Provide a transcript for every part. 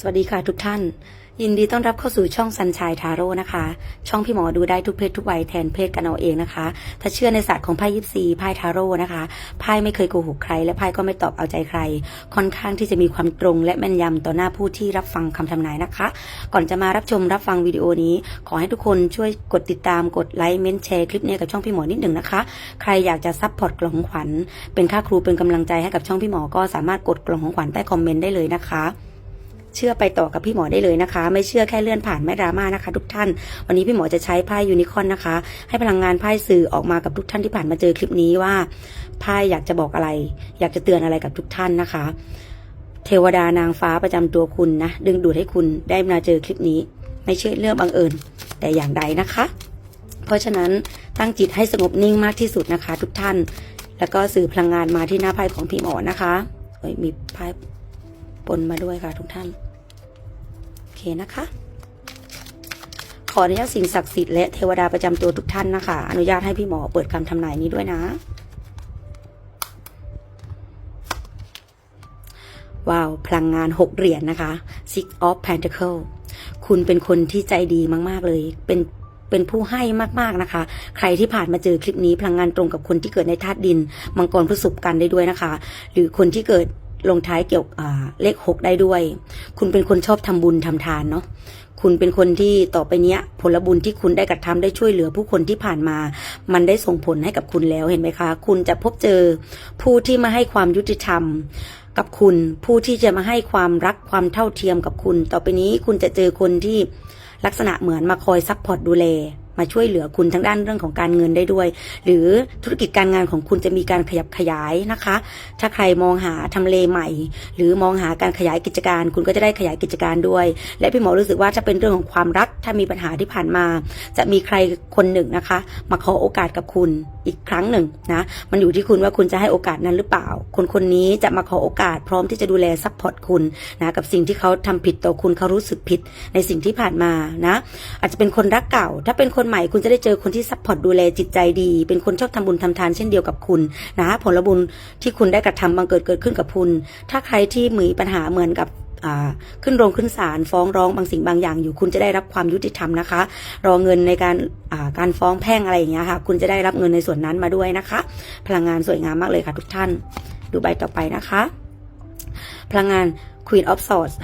สวัสดีค่ะทุกท่าน ยินดีต้อนรับเข้าสู่ช่องสันชายทาโร่นะคะ ช่องพี่หมอดูได้ทุกเพศทุกวัยแทนเพศกันเอาเองนะคะ ถ้าเชื่อในศาสตร์ของไพ่ยิปซีไพ่ทาโร่นะคะไพ่ไม่เคยโกหกใคร และไพ่ก็ไม่ตอบเอาใจใคร ค่อนข้างที่จะมีความตรง และแม่นยำต่อหน้าผู้ที่รับฟังคำทำนายนะคะ ก่อนจะมารับชมรับฟังวิดีโอนี้ ขอให้ทุกคนช่วยกดติดตามกดไลค์เม้นแชร์คลิปนี้กับช่องพี่หมอนิดหนึ่งนะคะ ใครอยากจะซัพพอร์ตกล่องขวัญเป็นค่าครูเป็นกำลังใจให้กับช่องพี่หมอก็สามารถกดกล่องของขวัญใต้คอมเมนต์ได้เลยนะคะ เชื่อไปต่อกับพี่หมอได้เลยนะคะ ไม่เชื่อแค่เลื่อนผ่านไม่ดราม่านะคะ ทุกท่าน วันนี้พี่หมอจะใช้ไพ่ยูนิคอนนะคะ ให้พลังงานไพ่สื่อออกมากับทุกท่านที่ผ่านมาเจอคลิปนี้ว่าไพ่อยากจะบอกอะไร อยากจะเตือนอะไรกับทุกท่านนะคะ เทวดานางฟ้าประจำตัวคุณนะดึงดูดให้คุณได้มาเจอคลิปนี้ ไม่ใช่เรื่องบังเอิญแต่อย่างใดนะคะ เพราะฉะนั้นตั้งจิตให้สงบนิ่งมากที่สุดนะคะ ทุกท่าน แล้วก็สื่อพลังงานมาที่หน้าไพ่ของพี่หมอนะคะเอ้ยมีไพ่ ปนมาด้วยค่ะทุกท่าน โอเคนะคะ ขออนุญาตสิ่งศักดิ์สิทธิ์และเทวดาประจำตัวทุกท่านนะคะ อนุญาตให้พี่หมอเปิดคำทำนายนี้ด้วยนะ ว้าว พลังงานหกเหรียญนะคะ Six of Pentacle คุณเป็นคนที่ใจดีมาก ๆ เลย เป็นเป็นผู้ให้มากๆนะคะ ใครที่ผ่านมาเจอคลิปนี้พลังงานตรงกับคนที่เกิดในธาตุดิน มังกรพฤษภกันได้ด้วยนะคะ หรือคนที่เกิด ลงท้ายเกี่ยวเลขหกได้ด้วย คุณเป็นคนชอบทำบุญทำทานเนาะคุณเป็นคนที่ต่อไปเนี้ย ผลบุญที่คุณได้กระทำได้ช่วยเหลือผู้คนที่ผ่านมา มันได้ส่งผลให้กับคุณแล้วเห็นไหมคะ คุณจะพบเจอผู้ที่มาให้ความยุติธรรมกับคุณ ผู้ที่จะมาให้ความรักความเท่าเทียมกับคุณ ต่อไปนี้คุณจะเจอคนที่ลักษณะเหมือนมาคอยซัพพอร์ตดูแล มาช่วยเหลือคุณทั้งด้านเรื่องของการเงินได้ด้วย หรือธุรกิจการงานของคุณจะมีการขยับขยายนะคะ ถ้าใครมองหาทำเลใหม่ หรือมองหาการขยายกิจการ คุณก็จะได้ขยายกิจการด้วย และพี่หมอรู้สึกว่าถ้าเป็นเรื่องของความรักถ้ามีปัญหาที่ผ่านมา จะมีใครคนหนึ่งนะคะ มาขอโอกาสกับคุณอีกครั้งหนึ่งนะมันอยู่ที่คุณว่าคุณจะให้โอกาสนั้นหรือเปล่า คนคนนี้จะมาขอโอกาสพร้อมที่จะดูแลซัพพอร์ตคุณนะกับสิ่งที่เขาทำผิดต่อคุณเขารู้สึกผิดในสิ่งที่ผ่านมานะ อาจจะเป็นคนรักเก่า ถ้าเป็นคนใหม่คุณจะได้เจอคนที่ซัพพอร์ตดูแลจิตใจดี เป็นคนชอบทำบุญทำทานเช่นเดียวกับคุณนะผลบุญที่คุณได้กระทำบังเกิดเกิดขึ้นกับคุณ ถ้าใครที่มีปัญหาเหมือนกับขึ้นโรงขึ้นศาลฟ้องร้องบางสิ่งบางอย่างอยู่ คุณจะได้รับความยุติธรรมนะคะ รอเงินในการการฟ้องแพ่งอะไรอย่างเงี้ยค่ะ คุณจะได้รับเงินในส่วนนั้นมาด้วยนะคะ พลังงานสวยงามมากเลยค่ะทุกท่าน ดูใบต่อไปนะคะ พลังงาน Queen of Swords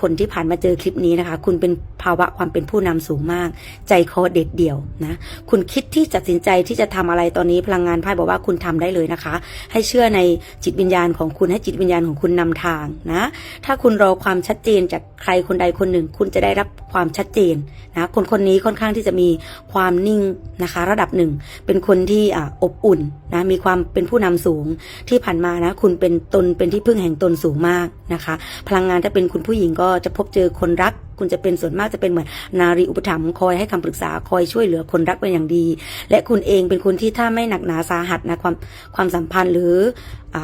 คนที่ผ่านมาเจอคลิปนี้นะคะ คุณเป็นาวะความเป็นผู้นำสูงมาก ใจคอเด็ดเดี่ยวนะ คุณคิดที่จะตัดสินใจที่จะทำอะไรตอนนี้พลังงานไพ่บอกว่าคุณทำได้เลยนะคะ ให้เชื่อในจิตวิญญาณของคุณให้จิตวิญญาณของคุณนำทางนะ ถ้าคุณรอความชัดเจนจากใครคนใดคนหนึ่ง คุณจะได้รับความชัดเจนนะคนคนนี้ค่อนข้างที่จะมีความนิ่งนะคะ ระดับหนึ่ง เป็นคนที่ออบอุ่นนะมีความเป็นผู้นำสูงที่ผ่านมานะ คุณเป็นตนเป็นที่พึ่งแห่งตนสูงมากนะคะ พลังงานถ้าเป็นคุณผู้หญิงก็จะพบเจอคนรักคุณจะเป็นส่วนมากจะเป็นเหมือนนารีอุปถัมภ์คอยให้คำปรึกษาคอยช่วยเหลือคนรักเป็นอย่างดี และคุณเองเป็นคนที่ถ้าไม่หนักหนาสาหัสนะความความสัมพันธ์หรือ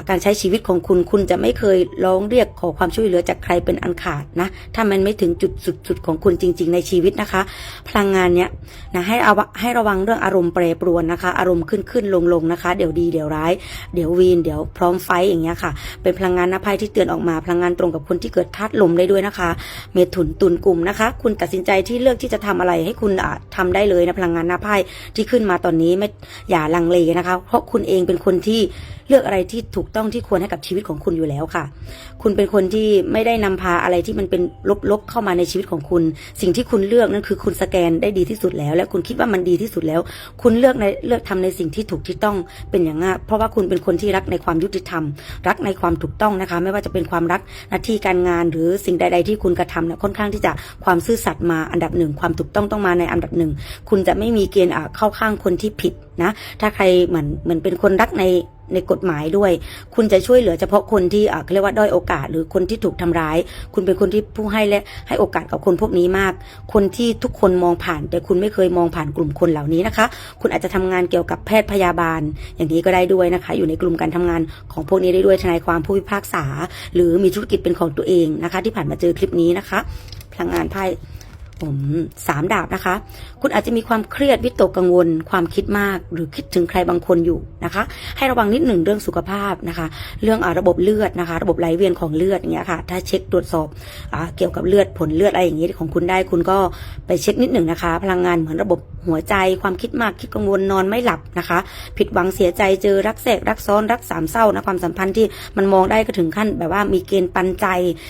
การใช้ชีวิตของคุณคุณจะไม่เคยร้องเรียกขอความช่วยเหลือจากใครเป็นอันขาดนะ ถ้ามันไม่ถึงจุดสุดๆของคุณจริง ๆ ในชีวิตนะคะ พลังงานเนี้ยนะให้เอาให้ระวังเรื่องอารมณ์แปรปรวนนะคะ อารมณ์ขึ้นขึ้นลงลงนะคะ เดี๋ยวดีเดี๋ยวร้าย เดี๋ยววีนเดี๋ยวพร้อมไฟอย่างเงี้ยค่ะ เป็นพลังงานน้าไพ่ที่เตือนออกมา พลังงานตรงกับคนที่เกิดธาตุลมได้ด้วยนะคะ เมถุนตุลกลุ่มนะคะ คุณตัดสินใจที่เลือกที่จะทำอะไรให้คุณอะทำได้เลยนะพลังงานน้าไพ่ที่ขึ้นมาตอนนี้ไม่อย่าลังเลนะคะ เพราะคุณเองเป็นคนที่เลือกอะไรที่ถูกต้องที่ควรให้กับชีวิตของคุณอยู่แล้วค่ะ คุณเป็นคนที่ไม่ได้นำพาอะไรที่มันเป็นลบๆเข้ามาในชีวิตของคุณ สิ่งที่คุณเลือกนั่นคือคุณสแกนได้ดีที่สุดแล้ว และคุณคิดว่ามันดีที่สุดแล้ว คุณเลือกในเลือกทำในสิ่งที่ถูกที่ต้องเป็นอย่างง่ายเพราะว่าคุณเป็นคนที่รักในความยุติธรรม รักในความถูกต้องนะคะ ไม่ว่าจะเป็นความรักหน้าที่การงานหรือสิ่งใด ๆ ที่คุณกระทำเนี่ยค่อนข้างที่จะความซื่อสัตย์มาอันดับหนึ่งความถูกต้องต้องมาในอันดับหนึ่งคุณจะไม่มีเกณฑ์เข้าข้างคนที่ผิดนะ ถ้าใครเหมือนเหมือนเป็นคนรักในในกฎหมายด้วย คุณจะช่วยเหลือเฉพาะคนที่เขาเรียกว่าด้อยโอกาส หรือคนที่ถูกทำร้าย คุณเป็นคนที่ผู้ให้และให้โอกาสกับคนพวกนี้มาก คนที่ทุกคนมองผ่าน แต่คุณไม่เคยมองผ่านกลุ่มคนเหล่านี้นะคะ คุณอาจจะทำงานเกี่ยวกับแพทย์พยาบาล อย่างนี้ก็ได้ด้วยนะคะ อยู่ในกลุ่มการทำงานของพวกนี้ได้ด้วยทนายความผู้พิพากษา หรือมีธุรกิจเป็นของตัวเองนะคะ ที่ผ่านมาเจอคลิปนี้นะคะพลังงานไพ่ผมสามดาบนะคะ คุณอาจจะมีความเครียดวิตกกังวล ความคิดมาก หรือคิดถึงใครบางคนอยู่นะคะ ให้ระวังนิดหนึ่งเรื่องสุขภาพนะคะ เรื่องอระบบเลือดนะคะ ระบบไหลเวียนของเลือดอย่างเงี้ยค่ะ ถ้าเช็คตรวจสอบอเกี่ยวกับเลือดผลเลือดอะไรอย่างเงี้ยของคุณได้คุณก็ไปเช็คนิดหนึ่งนะคะ พลังงานเหมือนระบบหัวใจ ความคิดมากคิดกังวลนอนไม่หลับนะคะ ผิดหวังเสียใจเจอรักแทรกรักซ้อนรักสามเศร้านะความสัมพันธ์ที่มันมองได้ก็ถึงขั้นแบบว่ามีเกณฑ์ปันใจ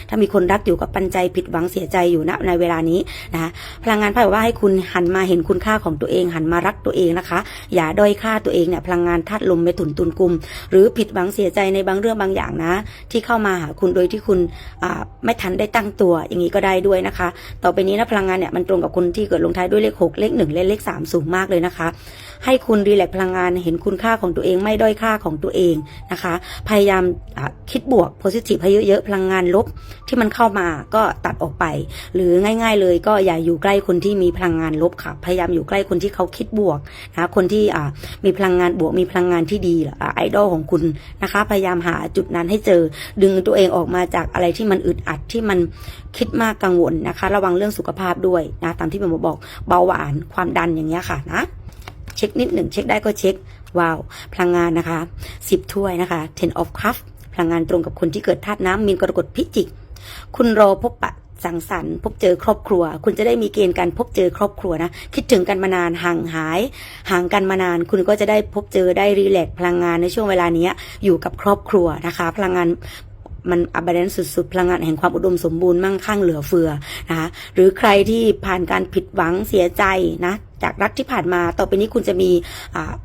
ถ้ามีคนรักอยู่ก็ปันใจ ผิดหวังเสียใจอยู่ณในเวลานี้นะคะพลังงานไพ่บอกว่าให้คุณหันมาเห็นคุณค่าของตัวเองหันมารักตัวเองนะคะ อย่าด้อยค่าตัวเองเนี่ยพลังงานธาตุลมเมถุนตุนกุม หรือผิดหวังเสียใจในบางเรื่องบางอย่างนะ ที่เข้ามาหาคุณโดยที่คุณไม่ทันได้ตั้งตัวอย่างนี้ก็ได้ด้วยนะคะ ต่อไปนี้นะพลังงานเนี่ยมันตรงกับคนที่เกิดลงท้ายด้วยเลข 6 เลข1และเลข 3 สูงมากเลยนะคะ ให้คุณรีแลกพลังงานเห็นคุณค่าของตัวเองไม่ด้อยค่าของตัวเองนะคะ พยายามคิดบวก positive ให้เยอะๆพลังงานลบที่มันเข้ามาก็ตัดออกไป หรือง่าย ๆ เลยก็อย่าอยู่ใกล้คนที่มีพลังงานลบค่ะ พยายามอยู่ใกล้คนที่เขาคิดบวกนะคนที่มีพลังงานบวกมีพลังงานที่ดีอไอดอลของคุณนะคะ พยายามหาจุดนั้นให้เจอ ดึงตัวเองออกมาจากอะไรที่มันอึดอัดที่มันคิดมากกังวลนะคะ ระวังเรื่องสุขภาพด้วยนะตามที่ผมบอกเบาหวานความดันอย่างเงี้ยค่ะนะ ช็คนิดหนึ่งเช็คได้ก็เช็คว้าวพลังงานนะคะ 10 ถ้วยนะคะ ten of cup พลังงานตรงกับคนที่เกิดธาตุน้ำมีนกรกฎพิจิก คุณรอพบปะสังสรรค์พบเจอครอบครัว คุณจะได้มีเกณฑ์การพบเจอครอบครัวนะ คิดถึงกันมานานห่างหาย ห่างกันมานาน คุณก็จะได้พบเจอได้รีแลกพลังงานในช่วงเวลานี้อยู่กับครอบครัวนะคะ พลังงานมันอับ d ดนสุดๆ พลังงานแห่งความอุดมสมบูรณ์มั่งคั่งเหลือเฟือนะคะหรือใครที่ผ่านการผิดหวังเสียใจนะ จากรักที่ผ่านมา ต่อไปนี้คุณจะมี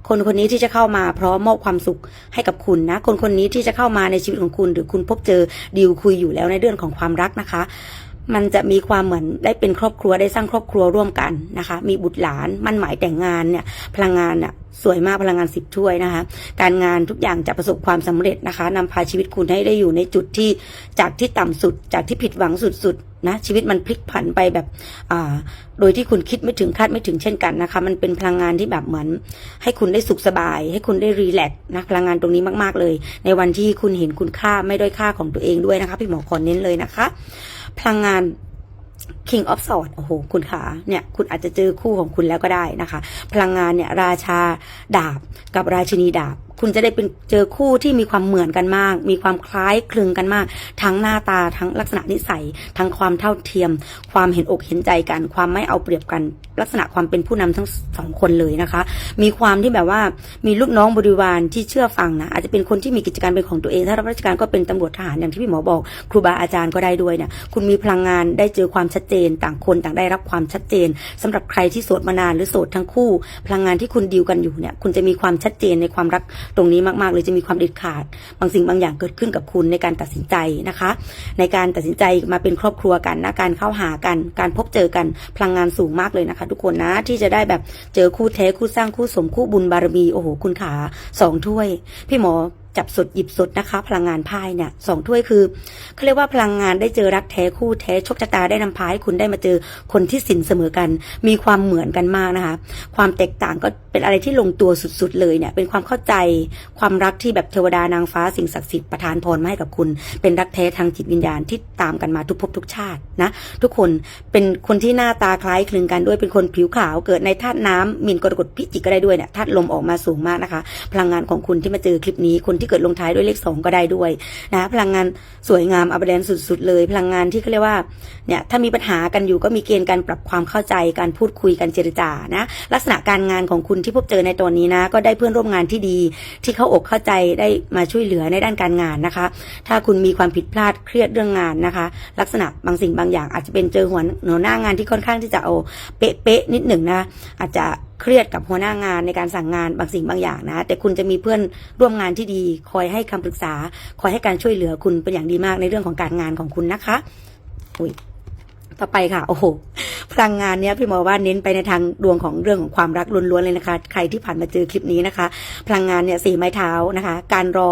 คนคนนี้ที่จะเข้ามาพร้อมมอบความสุขให้กับคุณนะ คนคนนี้ที่จะเข้ามาในชีวิตของคุณ หรือคุณพบเจอดีลคุยอยู่แล้วในเรื่องของความรักนะคะมันจะมีความเหมือนได้เป็นครอบครัวได้สร้างครอบครัวร่วมกันนะคะ มีบุตรหลานมั่นหมายแต่งงานเนี่ยพลังงานเนี่ยสวยมากพลังงานสิบถ้วยนะคะ การงานทุกอย่างจะประสบความสำเร็จนะคะนำพาชีวิตคุณให้ได้อยู่ในจุดที่จากที่ต่ำสุด จากที่ผิดหวังสุดๆ นะชีวิตมันพลิกผันไปแบบอ่าโดยที่คุณคิดไม่ถึงคาดไม่ถึงเช่นกันนะคะ มันเป็นพลังงานที่แบบเหมือน ให้คุณได้สุขสบาย ให้คุณได้รีแลกซ์นะพลังงานตรงนี้มาก ๆ เลย ในวันที่คุณเห็นคุณค่าไม่ด้อยค่าของตัวเองด้วยนะคะพี่หมอขอเน้นเลยนะคะ พลังงาน King of Swords โอ้โห คุณขาเนี่ย คุณอาจจะเจอคู่ของคุณแล้วก็ได้นะคะ พลังงานเนี่ย ราชาดาบกับราชินีดาบ คุณจะได้เป็นเจอคู่ที่มีความเหมือนกันมาก มีความคล้ายคลึงกันมาก ทั้งหน้าตาทั้งลักษณะนิสัย ทั้งความเท่าเทียม ความเห็นอกเห็นใจกัน ความไม่เอาเปรียบกัน ลักษณะความเป็นผู้นำทั้งสองคนเลยนะคะ มีความที่แบบว่ามีลูกน้องบริวารที่เชื่อฟังนะอาจจะเป็นคนที่มีกิจการเป็นของตัวเองถ้ารับราชการก็เป็นตำรวจทหารอย่างที่พี่หมอบอก ครูบาอาจารย์ก็ได้ด้วยเนี่ยคุณมีพลังงานได้เจอความชัดเจน ต่างคนต่างได้รับความชัดเจนสำหรับใครที่โสดมานานหรือโสดทั้งคู่ พลังงานที่คุณดีลกันอยู่เนี่ยคุณจะมีความชัดเจนในความรักตรงนี้มากๆเลยจะมีความเด็ดขาด บางสิ่งบางอย่างเกิดขึ้นกับคุณในการตัดสินใจนะคะ ในการตัดสินใจมาเป็นครอบครัวกันนะการเข้าหากัน การพบเจอกันพลังงานสูงมากเลยนะคะ ทุกคนนะที่จะได้แบบเจอคู่แท้คู่สร้างคู่สมคู่บุญบารมีโอ้โหคุณขาสองถ้วย พี่หมอ จับสดหยิบสดนะคะ พลังงานไพ่เนี่ยสองถ้วยคือเขาเรียกว่าพลังงานได้เจอรักแท้คู่แท้โชคชะตาได้นำพาให้คุณได้มาเจอคนที่สินเสมอกัน มีความเหมือนกันมากนะคะ ความแตกต่างก็เป็นอะไรที่ลงตัวสุดๆเลยเนี่ย เป็นความเข้าใจความรักที่แบบเทวดานางฟ้าสิ่งศักดิ์สิทธิ์ประทานพรมาให้กับคุณ เป็นรักแท้ทางจิตวิญญาณที่ตามกันมาทุกภพทุกชาตินะทุกคนเป็นคนที่หน้าตาคล้ายคลึงกันด้วยเป็นคนผิวขาวเกิดในธาตุน้ำมีนกรกฎพิจิกก็ได้ด้วยเนี่ยธาตุลมออกมาสูงมากนะคะ พลังงานของคุณที่มาเจอคลิปนี้คนที่เกิดลงท้ายด้วยเลขสองก็ได้ด้วยนะพลังงานสวยงามอับแดนสุด ๆ เลย พลังงานที่เขาเรียกว่าเนี่ยถ้ามีปัญหากันอยู่ก็มีเกณฑ์การปรับความเข้าใจการพูดคุยกันเจรจานะลักษณะการงานของคุณที่พบเจอในตอนนี้นะ ก็ได้เพื่อนร่วมงานที่ดี ที่เข้าอกเข้าใจได้มาช่วยเหลือในด้านการงานนะคะ ถ้าคุณมีความผิดพลาดเครียดเรื่องงานนะคะ ลักษณะบางสิ่งบางอย่างอาจจะเป็นเจอหัวหน้างานที่ค่อนข้างที่จะเอาเป๊ะๆนิดหนึ่งนะอาจจะ เครียดกับหัวหน้างานในการสั่งงานบางสิ่งบางอย่างนะ แต่คุณจะมีเพื่อนร่วมงานที่ดี คอยให้คำปรึกษา คอยให้การช่วยเหลือคุณเป็นอย่างดีมากในเรื่องของการงานของคุณนะคะอุ้ยต่อไปค่ะ โอ้โหพลังงานเนี้ยพี่หมอว่าเน้นไปในทางดวงของเรื่องของความรักล้วนๆเลยนะคะ ใครที่ผ่านมาเจอคลิปนี้นะคะ พลังงานเนี่ยสี่ไม้เท้านะคะ การรอ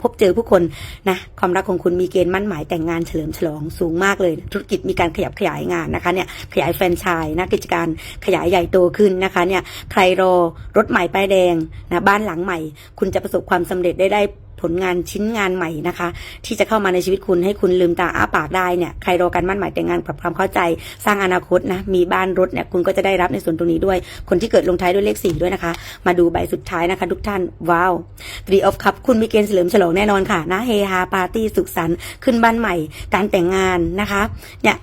พบเจอผู้คนนะความรักของคุณมีเกณฑ์มั่นหมายแต่งงานเฉลิมฉลองสูงมากเลย ธุรกิจมีการขยับขยายงานนะคะเนี่ยขยายแฟรนไชส์นะกิจการขยายใหญ่โตขึ้นนะคะเนี่ยใครรอรถใหม่ป้ายแดงนะบ้านหลังใหม่ คุณจะประสบความสำเร็จได้ได้ ผลงานชิ้นงานใหม่นะคะ ที่จะเข้ามาในชีวิตคุณให้คุณลืมตาอ้าปากได้เนี่ยใครรอการมั่นหมายแต่งงานปรับความเข้าใจ สร้างอนาคตนะมีบ้านรถเนี่ยคุณก็จะได้รับในส่วนตรงนี้ด้วย คนที่เกิดลงท้ายด้วยเลขสี่ด้วยนะคะ มาดูใบสุดท้ายนะคะ ทุกท่านว้าว Three of Cup คุณมีเกณฑ์เฉลิมฉลองแน่นอนค่ะนะเฮฮาปาร์ตี้สุขสันต์ขึ้นบ้านใหม่ การแต่งงานนะคะเนี่ย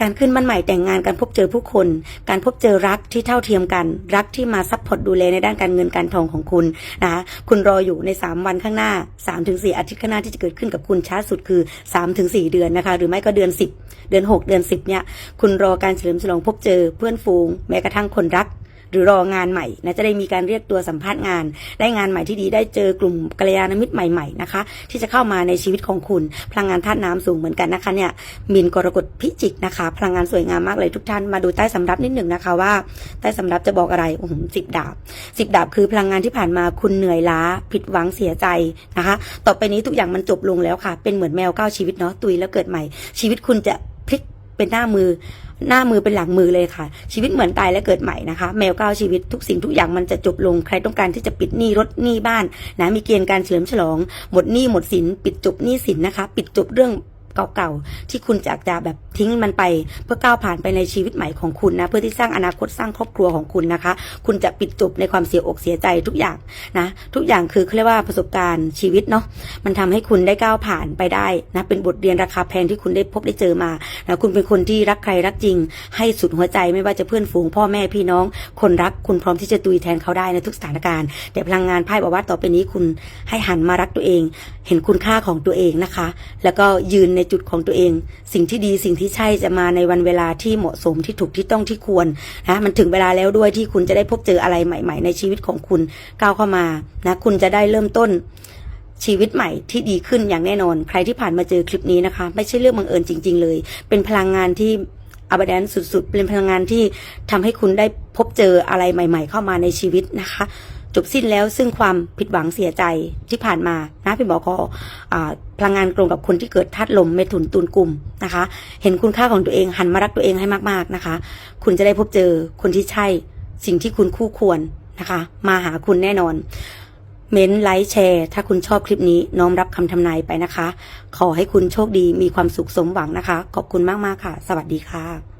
การขึ้นบ้านใหม่แต่งงานการพบเจอผู้คน การพบเจอรักที่เท่าเทียมกัน รักที่มาซัพพอร์ตดูแลในด้านการเงินการทองของคุณนะคะคุณรออยู่ใน 3 วันข้างหน้า 3-4 อาทิตย์ข้างหน้าที่จะเกิดขึ้นกับคุณช้าสุดคือ 3-4 เดือนนะคะ หรือไม่ก็เดือน 10 เดือน 6 เดือน 10เนี่ยคุณรอการเฉลิมฉลองพบเจอเพื่อนฝูง แม้กระทั่งคนรัก หรือรองานใหม่นะจะได้มีการเรียกตัวสัมภาษณ์งาน ได้งานใหม่ที่ดีได้เจอกลุ่มกัลยาณมิตรใหม่ๆนะคะ ที่จะเข้ามาในชีวิตของคุณ พลังงานธาตุน้ำสูงเหมือนกันนะคะเนี่ยมินกรกฎพิจิกนะคะ พลังงานสวยงามมากเลยทุกท่านมาดูใต้สำรับนิดหนึ่งนะคะว่า ใต้สำรับจะบอกอะไรโอ้โหสิบดาบสิบดาบคือพลังงานที่ผ่านมาคุณเหนื่อยล้า ผิดหวังเสียใจนะคะ ต่อไปนี้ทุกอย่างมันจบลงแล้วค่ะ เป็นเหมือนแมวก้าวชีวิตเนาะตุยแล้วเกิดใหม่ ชีวิตคุณจะพลิกเป็นหน้ามือ หน้ามือเป็นหลังมือเลยค่ะ ชีวิตเหมือนตายและเกิดใหม่นะคะ แมวเก้าชีวิตทุกสิ่งทุกอย่างมันจะจบลงใครต้องการที่จะปิดหนี้รถหนี้บ้านนะมีเกณฑ์การเฉลิมฉลอง หมดหนี้หมดสินปิดจบหนี้สินนะคะ ปิดจบเรื่อง เก่าๆ ที่คุณจากจะแบบทิ้งมันไป เพื่อก้าวผ่านไปในชีวิตใหม่ของคุณนะ เพื่อที่สร้างอนาคตสร้างครอบครัวของคุณนะคะ คุณจะปิดจบในความเสียอกเสียใจทุกอย่างนะ ทุกอย่างคือเขาเรียกว่าประสบการณ์ชีวิตเนาะมันทำให้คุณได้ก้าวผ่านไปได้นะ เป็นบทเรียนราคาแพงที่คุณได้พบได้เจอมานะคุณเป็นคนที่รักใครรักจริง ให้สุดหัวใจไม่ว่าจะเพื่อนฝูงพ่อแม่พี่น้อง คนรักคุณพร้อมที่จะตุยแทนเขาได้ในทุกสถานการณ์แต่พลังงานไพ่บอกว่าต่อไปนี้คุณให้หันมารักตัวเอง เห็นคุณค่าของตัวเองนะคะ แล้วก็ยืนในจุดของตัวเอง สิ่งที่ดีสิ่งที่ใช่จะมาในวันเวลาที่เหมาะสมที่ถูกที่ต้องที่ควรนะมันถึงเวลาแล้วด้วยที่คุณจะได้พบเจออะไรใหม่ ๆ ในชีวิตของคุณก้าวเข้ามานะคุณจะได้เริ่มต้นชีวิตใหม่ที่ดีขึ้นอย่างแน่นอน ใครที่ผ่านมาเจอคลิปนี้นะคะ ไม่ใช่เรื่องบังเอิญจริง ๆ เลย เป็นพลังงานที่อับแดนสุดๆ เป็นพลังงานที่ทำให้คุณได้พบเจออะไรใหม่ ๆ เข้ามาในชีวิตนะคะ จบสิ้นแล้วซึ่งความผิดหวังเสียใจที่ผ่านมานะพี่บอกขออพลังงานตรงกับคนที่เกิดธาตุลมเมถุนตุลกลุ่มนะคะ เห็นคุณค่าของตัวเองหันมารักตัวเองให้มากๆนะคะ คุณจะได้พบเจอคนที่ใช่สิ่งที่คุณคู่ควรนะคะ มาหาคุณแน่นอน เม้นไลค์แชร์ ถ้าคุณชอบคลิปนี้น้อมรับคำทำนายไปนะคะ ขอให้คุณโชคดีมีความสุขสมหวังนะคะ ขอบคุณมากๆค่ะ สวัสดีค่ะ